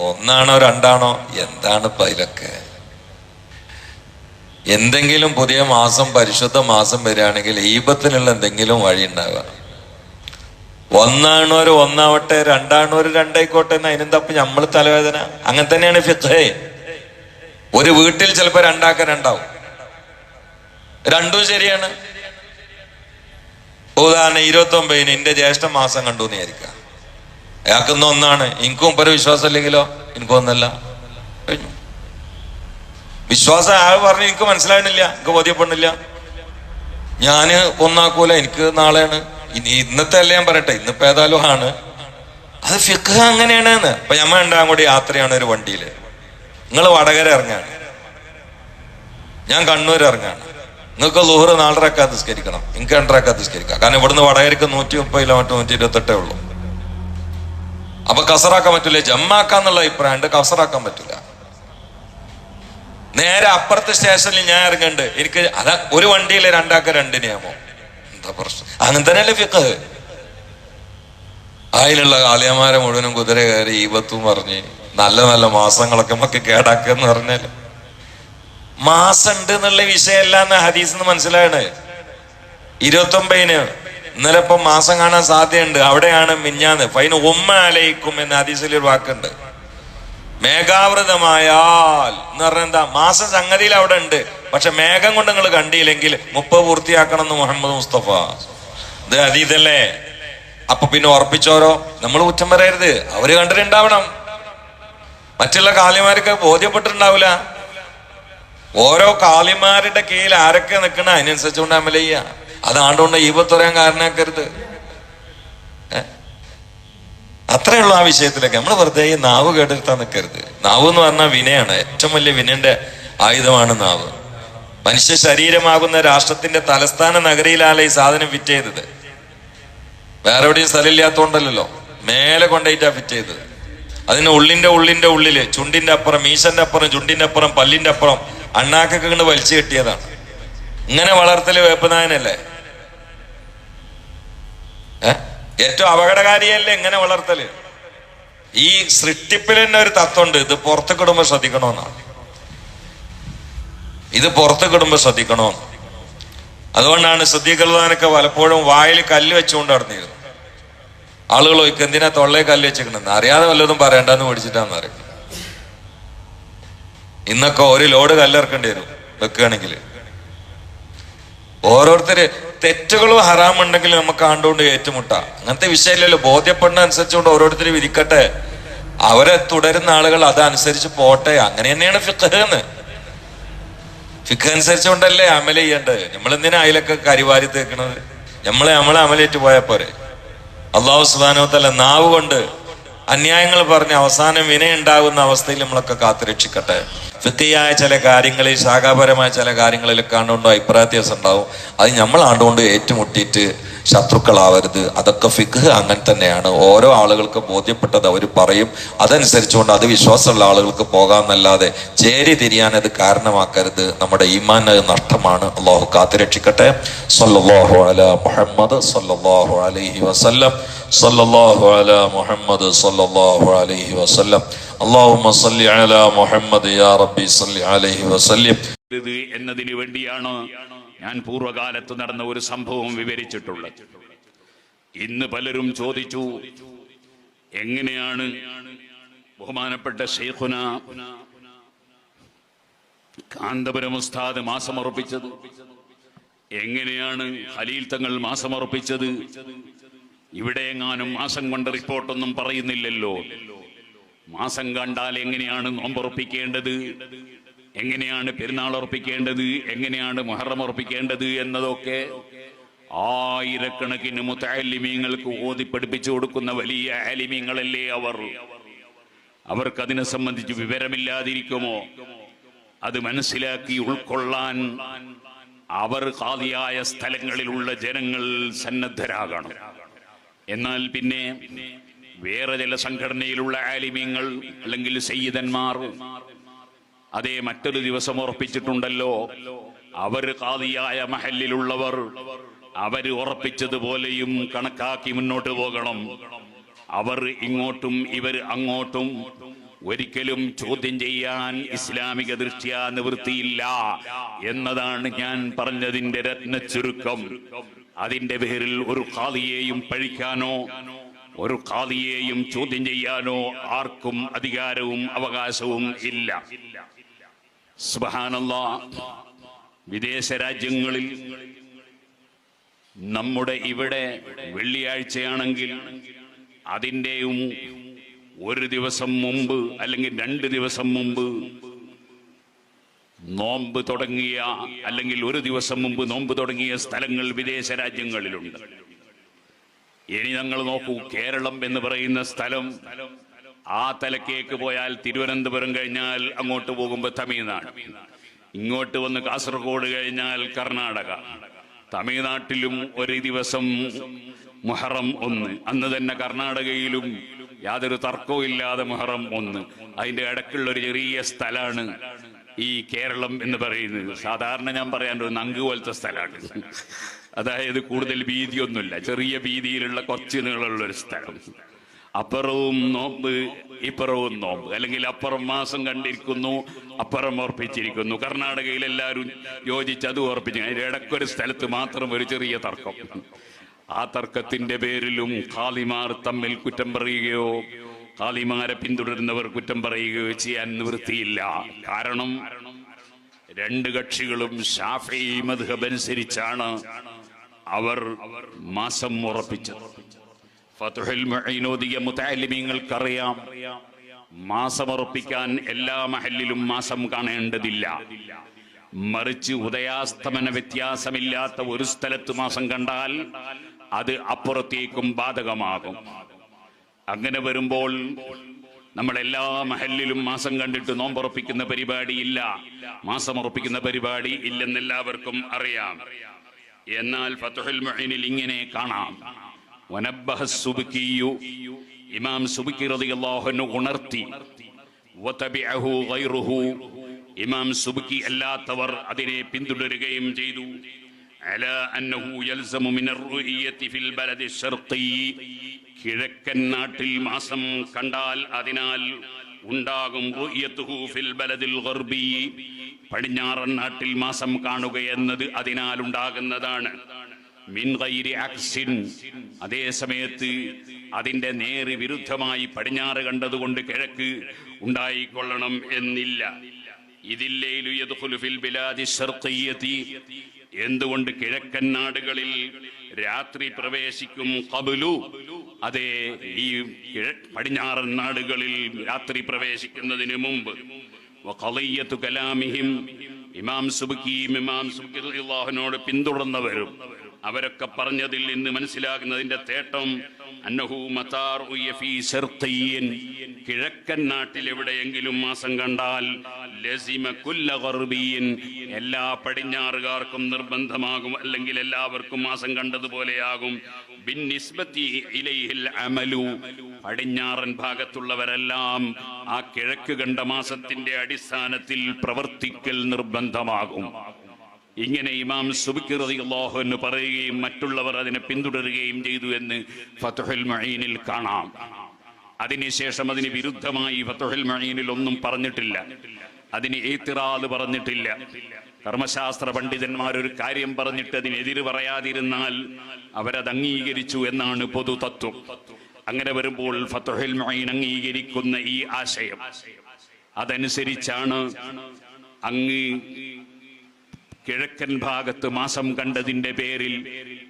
ഒന്നാണോ രണ്ടാണോ? എന്താണ് പൈലൊക്കെ എന്തെങ്കിലും പുതിയ മാസം പരിശുദ്ധ മാസം വരികയാണെങ്കിൽ ഈപത്തിനുള്ള എന്തെങ്കിലും വഴി ഉണ്ടാവുക. ഒന്നാണോർ ഒന്നാവട്ടെ രണ്ടാണോർ രണ്ടായിക്കോട്ടെ എന്ന് അതിനും തപ്പി നമ്മൾ തലവേദന? അങ്ങനെ തന്നെയാണ് ഫിഖേ. ഒരു വീട്ടിൽ ചിലപ്പോ രണ്ടാക്ക രണ്ടാവും രണ്ടും ശരിയാണ്. ഉദാഹരണം ഇരുപത്തി ഒമ്പതിന് എന്റെ ജ്യേഷ്ഠ മാസം കണ്ടു എന്ന് വിചാരിക്കാം അയാൾക്കൊന്നും ഒന്നാണ്. എനിക്കും പരവിശ്വാസം ഇല്ലെങ്കിലോ? എനിക്കും ഒന്നല്ല. കഴിഞ്ഞു. വിശ്വാസം അയാൾ പറഞ്ഞ് എനിക്ക് മനസ്സിലാകുന്നില്ല എനിക്ക് ബോധ്യപ്പെടുന്നില്ല. ഞാൻ ഒന്നാക്കൂല. എനിക്ക് നാളെയാണ്. ഇനി ഇന്നത്തെ അല്ല ഞാൻ പറയട്ടെ. ഇന്നിപ്പോ ഏതാലും ആണ്. അത് ഫിഖ് അങ്ങനെയാണ് ഇപ്പൊ ഞമ്മ ഉണ്ടാകാൻ കൂടി യാത്രയാണ് ഒരു വണ്ടിയിൽ. നിങ്ങൾ വടകര ഇറങ്ങാണ്. ഞാൻ കണ്ണൂർ ഇറങ്ങാണ്. നിങ്ങൾക്ക് ലുഹറ് നാലരക്കാ നിസ്കരിക്കണം. നിങ്ങൾക്ക് രണ്ടരക്കാ നിസ്കരിക്കാം. കാരണം ഇവിടുന്ന് വടകരക്ക് നൂറ്റി മുപ്പത് കിലോമീറ്റർ നൂറ്റി ഇരുപത്തെട്ടേ ഉള്ളൂ. അപ്പൊ കസറാക്കാൻ പറ്റൂല? ജമ്മാക്കാന്നുള്ള അഭിപ്രായം ഉണ്ട് കസറാക്കാൻ പറ്റൂല. നേരെ അപ്പുറത്തെ സ്റ്റേഷനിൽ ഞാൻ ഇറങ്ങണ്ട്. എനിക്ക് അതാ ഒരു വണ്ടിയിൽ രണ്ടാക്ക രണ്ടിനെയാമോ എന്താ പ്രശ്നം? അങ്ങനെ തന്നെയല്ലേ ഫിഖ്. അതിലുള്ള കാളിയന്മാരെ മുഴുവനും കുതിര കയറി ഈപത്തും പറഞ്ഞ് നല്ല നല്ല മാസങ്ങളൊക്കെ നമുക്ക് കേടാക്കെന്ന് പറഞ്ഞാൽ മാസം ഉണ്ട് എന്നുള്ള വിഷയമല്ല എന്ന് ഹദീസ് നിന്ന് മനസ്സിലായത് ഇരുപത്തി ഒമ്പതിന് ഇന്നലെ ഇപ്പം മാസം കാണാൻ സാധ്യതയുണ്ട്. അവിടെയാണ് മിഞ്ഞാന്ന്. ഫൈന ഉമ്മ അലയിക്കും എന്ന ഹദീസിൽ ഒരു വാക്കുണ്ട്. മേഘാവൃതമായാൽ എന്ന് പറഞ്ഞാൽ എന്താ? മാസം സംഗതിയിൽ അവിടെ ഉണ്ട്. പക്ഷെ മേഘം കൊണ്ട് നിങ്ങൾ കണ്ടില്ലെങ്കിൽ മുപ്പത് പൂർത്തിയാക്കണം എന്ന് മുഹമ്മദ് മുസ്തഫ. ഇത് അതീതല്ലേ? അപ്പൊ പിന്നെ ഉറപ്പിച്ചോരോ? നമ്മൾ കുറ്റം പറയരുത്. അവർ കണ്ടിട്ടുണ്ടാവണം. മറ്റുള്ള കാലിമാർക്ക് ബോധ്യപ്പെട്ടിട്ടുണ്ടാവില്ല. ഓരോ കാളിമാരുടെ കീഴിൽ ആരൊക്കെ നിൽക്കണ അതിനനുസരിച്ചുകൊണ്ട് അമല അതാണ്ടുകൊണ്ട് ആണ്ടുകൊണ്ട് ഈപത്തുറയാൻ കാരണമാക്കരുത് അത്രയുള്ള അത്രേ ആ വിഷയത്തിലൊക്കെ. നമ്മൾ വെറുതെ ഈ നാവ് കേട്ടിരുത്താൻ നിൽക്കരുത് നാവ് എന്ന് പറഞ്ഞാൽ വിനയാണ്. ഏറ്റവും വലിയ വിനന്റെ ആയുധമാണ് നാവ്. മനുഷ്യ ശരീരമാകുന്ന രാഷ്ട്രത്തിന്റെ തലസ്ഥാന നഗരിയിലാണ് ഈ സാധനം ഫിറ്റ് ചെയ്തത്? വേറെ എവിടെയും സ്ഥലമില്ലാത്തോണ്ടല്ലോ മേലെ കൊണ്ടുപോയിട്ടാ ഫിറ്റ് ചെയ്തത്. അതിന് ഉള്ളിന്റെ ഉള്ളിന്റെ ഉള്ളിൽ ചുണ്ടിന്റെ അപ്പുറം മീശന്റെ അപ്പുറം ചുണ്ടിന്റെ അപ്പുറം പല്ലിന്റെ അപ്പുറം അണ്ണാക്കൊക്കെ കണ്ട് വലിച്ചു കെട്ടിയതാണ്. ഇങ്ങനെ വളർത്തൽ വേപ്പനായനല്ലേ? ഏറ്റവും അപകടകാരിയല്ലേ എങ്ങനെ വളർത്തൽ? ഈ സൃഷ്ടിപ്പിൽ തന്നെ ഒരു തത്വമുണ്ട്. ഇത് പുറത്ത് കിടുമ്പോ ശ്രദ്ധിക്കണമെന്നാണ് ഇത് പുറത്ത് കിടുമ്പോ ശ്രദ്ധിക്കണമെന്ന് അതുകൊണ്ടാണ് ശ്രദ്ധിക്കുന്നതിനൊക്കെ പലപ്പോഴും വായിൽ കല്ല് വെച്ചുകൊണ്ട് നടന്നിരുന്നു ആളുകൾ ചോദിക്കും എന്തിനാ തൊള്ളയെ കല്ല് വെച്ചിരിക്കണെന്ന് അറിയാതെ വല്ലതും പറയണ്ടെന്ന് മേടിച്ചിട്ടാന്ന് പറയും. ഇന്നൊക്കെ ഒരു ലോഡ് കല്ലിറക്കേണ്ടി വരും വെക്കുകയാണെങ്കിൽ. ഓരോരുത്തര് തെറ്റുകളും ഹറാമുണ്ടെങ്കിൽ നമുക്ക് ആണ്ടുകൊണ്ട് ഏറ്റുമുട്ടാം. അങ്ങനത്തെ വിഷയമില്ലല്ലോ. ബോധ്യപ്പെടുന്ന അനുസരിച്ചുകൊണ്ട് ഓരോരുത്തരും വിധിക്കട്ടെ അവരെ തുടരുന്ന ആളുകൾ അതനുസരിച്ച് പോട്ടെ. അങ്ങനെ തന്നെയാണ് ഫിഖ് എന്ന്. ഫിഖ് അനുസരിച്ചുകൊണ്ടല്ലേ അമല ചെയ്യേണ്ടത്? നമ്മൾ എന്തിനാ അതിലൊക്കെ കരിവാരി തേക്കണത്? നമ്മളെ നമ്മളെ അമലേറ്റ് പോയാൽ പോരെ. അള്ളാഹു സുബാനോത്തല്ല നാവ് കൊണ്ട് അന്യായങ്ങൾ പറഞ്ഞ് അവസാനം വിനയുണ്ടാകുന്ന അവസ്ഥയിൽ നമ്മളൊക്കെ കാത്തുരക്ഷിക്കട്ടെ. ഫിത്തിയായ ചില കാര്യങ്ങളിൽ ശാഖാപരമായ ചില കാര്യങ്ങളിലൊക്കെ ആണ്ടുകൊണ്ട് അഭിപ്രായ വ്യത്യാസം ഉണ്ടാവും. അത് നമ്മൾ ആണ്ടുകൊണ്ട് ഏറ്റുമുട്ടിയിട്ട് ശത്രുക്കളാവരുത്. അതൊക്കെ ഫിഖ് അങ്ങനെ തന്നെയാണ്. ഓരോ ആളുകൾക്ക് ബോധ്യപ്പെട്ടത് അവർ പറയും. അതനുസരിച്ചുകൊണ്ട് അത് വിശ്വാസമുള്ള ആളുകൾക്ക് പോകാമെന്നല്ലാതെ ചേരി തിരിയാൻ അത് കാരണമാക്കരുത്. നമ്മുടെ ഈമാൻ അത് നഷ്ടമാണ്. അള്ളാഹു കാത്തുരക്ഷിക്കട്ടെ. സല്ലാഹു അല മുഹമ്മദ് സല്ലാഹു അലൈഹി വസല്ലം. സല്ലാഹു അല മുഹമ്മദ് സല്ലാഹു അലൈഹി വസല്ലം. അള്ളാഹുമ്മ സല്ലി അല മുഹമ്മദ് യാ റബ്ബി സല്ലി അലൈഹി വസല്ലം. ഇത് എന്നതിനു വേണ്ടിയാണ് ഞാൻ പൂർവകാലത്ത് നടന്ന ഒരു സംഭവം വിവരിച്ചിട്ടുള്ളത്. ഇന്ന് പലരും ചോദിച്ചു എങ്ങനെയാണ് ബഹുമാനപ്പെട്ട ഷെയ്ഖുന കാന്തപുരം ഉസ്താദ് മാസമർപ്പിച്ചത്? എങ്ങനെയാണ് ഖലീൽ തങ്ങൾ മാസമർപ്പിച്ചത്? ഇവിടെ എങ്ങാനും മാസം കൊണ്ട് റിപ്പോർട്ടൊന്നും പറയുന്നില്ലല്ലോ. മാസം കണ്ടാൽ എങ്ങനെയാണ് നോമ്പുറപ്പിക്കേണ്ടത് എങ്ങനെയാണ് പെരുന്നാൾ ഉറപ്പിക്കേണ്ടത്? എങ്ങനെയാണ് മുഹറം ഉറപ്പിക്കേണ്ടത് എന്നതൊക്കെ ആയിരക്കണക്കിന് മുത്താലിമീങ്ങൾക്ക് ഓതി പഠിപ്പിച്ചു കൊടുക്കുന്ന വലിയ ആലിമീങ്ങളല്ലേ അവർ. അവർക്ക് അതിനെ സംബന്ധിച്ച് വിവരമില്ലാതിരിക്കുമോ? അത് മനസ്സിലാക്കി ഉൾക്കൊള്ളാൻ അവർ ഹാദിയായ സ്ഥലങ്ങളിലുള്ള ജനങ്ങൾ സന്നദ്ധരാകണം. എന്നാൽ പിന്നെ വേറെ ചില സംഘടനയിലുള്ള ആലിമ്യങ്ങൾ അല്ലെങ്കിൽ സയ്യിദന്മാർ അതേ മറ്റൊരു ദിവസം ഉറപ്പിച്ചിട്ടുണ്ടല്ലോ. അവർ കാതിയായ മഹലിലുള്ളവർ അവർ ഉറപ്പിച്ചതുപോലെയും കണക്കാക്കി മുന്നോട്ട് പോകണം. അവർ ഇങ്ങോട്ടും ഇവർ അങ്ങോട്ടും ഒരിക്കലും ചോദ്യം ചെയ്യാൻ ഇസ്ലാമിക ദൃഷ്ട്യാ നിവൃത്തിയില്ല എന്നതാണ് ഞാൻ പറഞ്ഞതിന്റെ രത്ന ചുരുക്കം അതിന്റെ പേരിൽ ഒരു കാതിയെയും പഴിക്കാനോ ഒരു കാതിയെയും ചോദ്യം ചെയ്യാനോ ആർക്കും അധികാരവും അവകാശവും ഇല്ല. സുബാനല്ല വിദേശ രാജ്യങ്ങളിൽ നമ്മുടെ ഇവിടെ വെള്ളിയാഴ്ചയാണെങ്കിൽ അതിന്റെയും ഒരു ദിവസം മുമ്പ് അല്ലെങ്കിൽ രണ്ട് ദിവസം മുമ്പ് നോമ്പ് തുടങ്ങിയ അല്ലെങ്കിൽ ഒരു ദിവസം മുമ്പ് നോമ്പ് തുടങ്ങിയ സ്ഥലങ്ങൾ വിദേശ രാജ്യങ്ങളിലുണ്ട്. ഇനി ഞങ്ങൾ നോക്കൂ കേരളം എന്ന് പറയുന്ന സ്ഥലം ആ തലക്കേക്ക് പോയാൽ തിരുവനന്തപുരം കഴിഞ്ഞാൽ അങ്ങോട്ട് പോകുമ്പോൾ തമിഴ്നാട്. ഇങ്ങോട്ട് വന്ന് കാസർഗോഡ് കഴിഞ്ഞാൽ കർണാടക. തമിഴ്നാട്ടിലും ഒരു ദിവസം മുഹറം ഒന്ന്. അന്ന് തന്നെ കർണാടകയിലും യാതൊരു തർക്കവും ഇല്ലാതെ മുഹറം ഒന്ന്. അതിന്റെ ഇടക്കുള്ള ഒരു ചെറിയ സ്ഥലമാണ് ഈ കേരളം എന്ന് പറയുന്നത്. സാധാരണ ഞാൻ പറയാൻ ഒരു നങ്ക് പോലത്തെ സ്ഥലമാണ്. അതായത് കൂടുതൽ വീതിയൊന്നുമില്ല. ചെറിയ വീതിയിലുള്ള കുറച്ച് നീളമുള്ള ഒരു സ്ഥലം. അപ്പുറവും നോമ്പ് ഇപ്പുറവും നോമ്പ്. അല്ലെങ്കിൽ അപ്പുറം മാസം കണ്ടിരിക്കുന്നു അപ്പുറം ഓർപ്പിച്ചിരിക്കുന്നു. കർണാടകയിൽ എല്ലാവരും യോജിച്ച് അത് ഓർപ്പിച്ചു. അതിന്റെ ഇടയ്ക്കൊരു സ്ഥലത്ത് മാത്രം ഒരു ചെറിയ തർക്കം. ആ തർക്കത്തിന്റെ പേരിലും ഖാലിമാർ തമ്മിൽ കുറ്റം പറയുകയോ ഖാലിമാരെ പിന്തുടരുന്നവർ കുറ്റം പറയുകയോ ചെയ്യാൻ നിവൃത്തിയില്ല. കാരണം രണ്ട് കക്ഷികളും ഷാഫി മധുഹബ് അനുസരിച്ചാണ് അവർ മാസം ഉറപ്പിച്ചത്. ഫതുഹുൽ മാസമുറപ്പിക്കാൻ എല്ലാ മഹലിലും മാസം കാണേണ്ടതില്ല. മറിച്ച് ഉദയാസ്തമന വ്യത്യാസമില്ലാത്ത ഒരു സ്ഥലത്ത് മാസം കണ്ടാൽ അത് അപ്പുറത്തേക്കും ബാധകമാകും. അങ്ങനെ വരുമ്പോൾ നമ്മളെല്ലാ മഹലിലും മാസം കണ്ടിട്ട് നോമ്പുറപ്പിക്കുന്ന പരിപാടി ഇല്ല. മാസം ഉറപ്പിക്കുന്ന പരിപാടി ഇല്ലെന്നെല്ലാവർക്കും അറിയാം. എന്നാൽ ഫത്തുഹുൽ മൊഹീനിൽ ഇങ്ങനെ കാണാം. വനബ്ബഹ ഇമാം സുബുക്കി റളിയല്ലാഹുവിനെ ഉണർത്തി വതബിഅഹു ഗൈറുഹു ഇമാം സുബുക്കി അല്ലാത്തവർ അതിനെ പിന്തുടരുകയും ചെയ്തു. അലാ അന്നഹു യൽസമു മിനർ റുഇയതി ഫിൽ ബലദി ശർഖി കിഴക്കൻ നാട്ടിൽ മാസം കണ്ടാൽ അതിനാൽ ഉണ്ടാകും പടിഞ്ഞാറൻ നാട്ടിൽ മാസം കാണുക എന്നത് അതിനാൽ ഉണ്ടാകുന്നതാണ്. അതേ സമയത്ത് അതിന്റെ നേര് വിരുദ്ധമായി പടിഞ്ഞാറ് കണ്ടതുകൊണ്ട് കിഴക്ക് ഉണ്ടായിക്കൊള്ളണം എന്നില്ല. ഇതില്ലേലു എന്തുകൊണ്ട് കിഴക്കൻ നാടുകളിൽ രാത്രി പ്രവേശിക്കും കബുലു. അതെ ഈ പടിഞ്ഞാറൻ നാടുകളിൽ രാത്രി പ്രവേശിക്കുന്നതിന് മുമ്പ്. കലാമിഹിം ഇമാം സുബുക്കിയും ഇമാം സുബുക്കി റളിയല്ലാഹുവിനോട് പിന്തുടർന്നവരും അവരൊക്കെ പറഞ്ഞതിൽ നിന്ന് മനസ്സിലാകുന്നതിന്റെ തേട്ടം അന്നഹു കിഴക്കൻ നാട്ടിൽ എവിടെയെങ്കിലും മാസം കണ്ടാൽ എല്ലാ പടിഞ്ഞാറുകാർക്കും നിർബന്ധമാകും അല്ലെങ്കിൽ എല്ലാവർക്കും മാസം കണ്ടതുപോലെയാകും. അമലു. പടിഞ്ഞാറൻ ഭാഗത്തുള്ളവരെല്ലാം ആ കിഴക്ക് കണ്ട മാസത്തിന്റെ അടിസ്ഥാനത്തിൽ പ്രവർത്തിക്കൽ നിർബന്ധമാകും. ഇങ്ങനെ ഇമാം സുബിക്കിറതി അള്ളാഹു എന്ന് പറയുകയും മറ്റുള്ളവർ അതിനെ പിന്തുടരുകയും ചെയ്തു എന്ന് ഫതുഹുൽ മഈനിൽ കാണാം. അതിനുശേഷം അതിന് വിരുദ്ധമായി ഫതുഹുൽ മഈനിൽ ഒന്നും പറഞ്ഞിട്ടില്ല. അതിന് ഏത്തിറാത് പറഞ്ഞിട്ടില്ല. ധർമ്മശാസ്ത്ര പണ്ഡിതന്മാർ ഒരു കാര്യം പറഞ്ഞിട്ട് അതിനെതിര് പറയാതിരുന്നാൽ അവരത് അംഗീകരിച്ചു എന്നാണ് പൊതു തത്വം അങ്ങനെ വരുമ്പോൾ ഫത്തുഹിൽ മൊയ്ൻ അംഗീകരിക്കുന്ന ഈ ആശയം. അതനുസരിച്ചാണ് അങ്ങ് കിഴക്കൻ ഭാഗത്ത് മാസം കണ്ടതിന്റെ പേരിൽ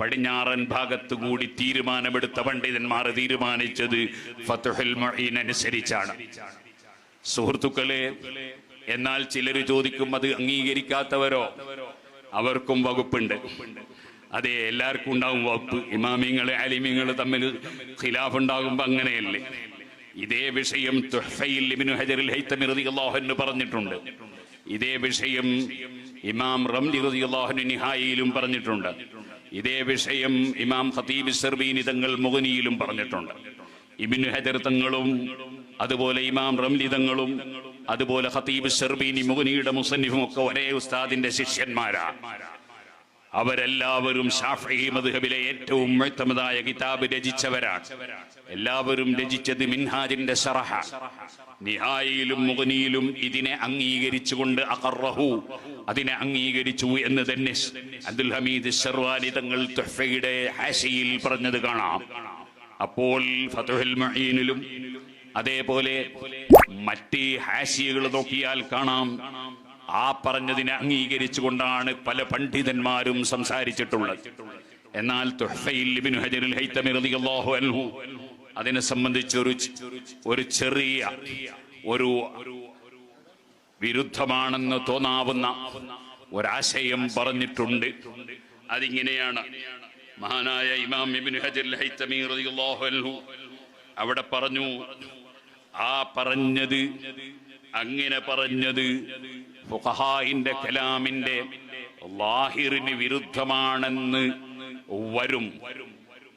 പടിഞ്ഞാറൻ ഭാഗത്ത് കൂടി തീരുമാനമെടുത്ത പണ്ഡിതന്മാർ തീരുമാനിച്ചത് ഫത്തുഹിൽ മൊയ്ൻ അനുസരിച്ചാണ്. സുഹൃത്തുക്കളെ എന്നാൽ ചിലർ ചോദിക്കും അത് അംഗീകരിക്കാത്തവരോ? അവർക്കും വകുപ്പുണ്ട്. അതെ എല്ലാവർക്കും ഉണ്ടാവും വകുപ്പ്. ഇമാമിങ്ങൾ അലിമിങ്ങൾ തമ്മിൽ ഖിലാഫ് ഉണ്ടാകുമ്പോ അങ്ങനെയല്ലേ? ഇതേ വിഷയം തുഹ്ഫയിൽ ഇബ്നു ഹജറിൽ റളിയല്ലാഹു പറഞ്ഞിട്ടുണ്ട്. ഇതേ വിഷയം ഇമാം റംലി റളിയല്ലാഹു പറഞ്ഞിട്ടുണ്ട്. ഇതേ വിഷയം ഇമാം ഖതീബ് സർബീനി തങ്ങൾ മുഗനിയിലും പറഞ്ഞിട്ടുണ്ട്. ഇബ്നു ഹജർ തങ്ങളും അതുപോലെ ഇമാം റംലി തങ്ങളും അതുപോലെ ഖതീബ് ഷെർബീനി മുഗനിയുടെ മുസന്നിഫും ഒക്കെ ഒരേ ഉസ്താദിന്റെ ശിഷ്യന്മാരാ. അവരെല്ലാവരും ഷാഫി മധുഹബിലെ ഏറ്റവും മുഴുത്തമതായ കിതാബ് രചിച്ചവരാണ് എല്ലാവരും രചിച്ചത് മിൻഹാജിന്റെ ഷറഹ. നിഹായിലും മുഗനിയിലും ഇതിനെ അംഗീകരിച്ചുകൊണ്ട് അഖറഹു അതിനെ അംഗീകരിച്ചു എന്ന് തന്നെ അബ്ദുൽ ഹമീദ് ഷെർവാനി തങ്ങൾ തുഹ്ഫയുടെ ഹാഷിയിൽ പറഞ്ഞത് കാണാം. അപ്പോൾ ഫതുഹുൽ മഹീനിലും അതേപോലെ മറ്റ് ഹാഷിയകൾ നോക്കിയാൽ കാണാം. ആ പറഞ്ഞതിനെ അംഗീകരിച്ചുകൊണ്ടാണ് പല പണ്ഡിതന്മാരും സംസാരിച്ചിട്ടുള്ളത്. എന്നാൽ അൻഹു അതിനെ സംബന്ധിച്ച് ഒരു ചെറിയ ഒരു വിരുദ്ധമാണെന്ന് തോന്നാവുന്ന ഒരാശയം പറഞ്ഞിട്ടുണ്ട്. അതിങ്ങനെയാണ്. മഹാനായ ഇമാം ഹൈതമി റളിയല്ലാഹു അൻഹു അവിടെ പറഞ്ഞു ആ പറഞ്ഞത് അങ്ങനെ പറഞ്ഞത് ഫുഖഹായിന്റെ കലാമിന്റെ ലാഹിറിന് വിരുദ്ധമാണെന്ന് വരും.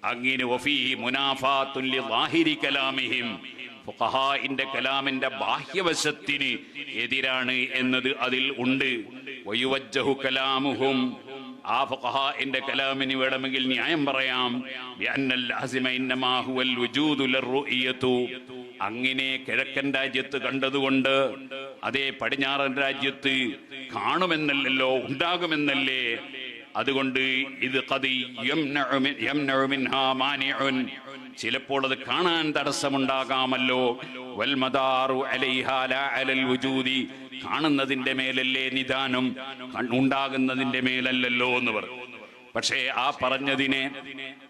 അങ്ങനെ വഫീഹി മുനാഫാത്തുൻ ലാഹിരി കലാമിഹിം ഫുഖഹായിന്റെ കലാമിന്റെ ബാഹ്യവശത്തിന് എതിരാണ് എന്നത് അതിൽ ഉണ്ട്. വയുവജ്ജഹു കലാമുഹും ആ ഫുഖഹാഇന്റെ കലാമിന് വേണമെങ്കിൽ ന്യായം പറയാം. അങ്ങനെ കിഴക്കൻ രാജ്യത്ത് കണ്ടതുകൊണ്ട് അതേ പടിഞ്ഞാറൻ രാജ്യത്ത് കാണുമെന്നല്ലല്ലോ ഉണ്ടാകുമെന്നല്ലേ? അതുകൊണ്ട് ഇത് ചിലപ്പോൾ അത് കാണാൻ തടസ്സമുണ്ടാകാമല്ലോ. കാണുന്നതിന്റെ മേലല്ലേ നിദാനം ഉണ്ടാകുന്നതിന്റെ മേലല്ലല്ലോ എന്ന് പറഞ്ഞു. പക്ഷേ ആ പറഞ്ഞതിനെ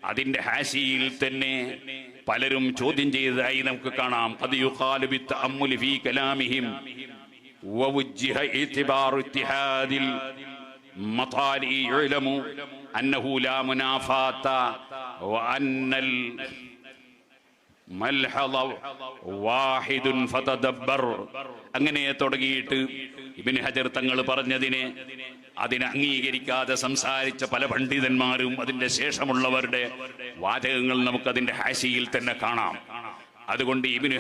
അതിന്റെ ഹാശിയിൽ തന്നെ പലരും ചോദ്യം ചെയ്തതായി നമുക്ക് കാണാം قد يقال بالتأمل في كلامهم ووجه اعتبار اتحاد المطالع يعلم أنه لا منافاة وأن മൽഹള വാഹിദുൻ ഫതദബ്ബർ അങ്ങനെ തുടങ്ങിയിട്ട് ഇബ്നു ഹജർ തങ്ങൾ പറഞ്ഞതിനെ അതിനെ അംഗീകരിക്കാതെ സംസാരിച്ച പല പണ്ഡിതന്മാരും അതിന്റെ ശേഷമുള്ളവരുടെ വാചകങ്ങൾ നമുക്ക് അതിന്റെ ഹാശിയിൽ തന്നെ കാണാം. അതുകൊണ്ട് ഇബ്നു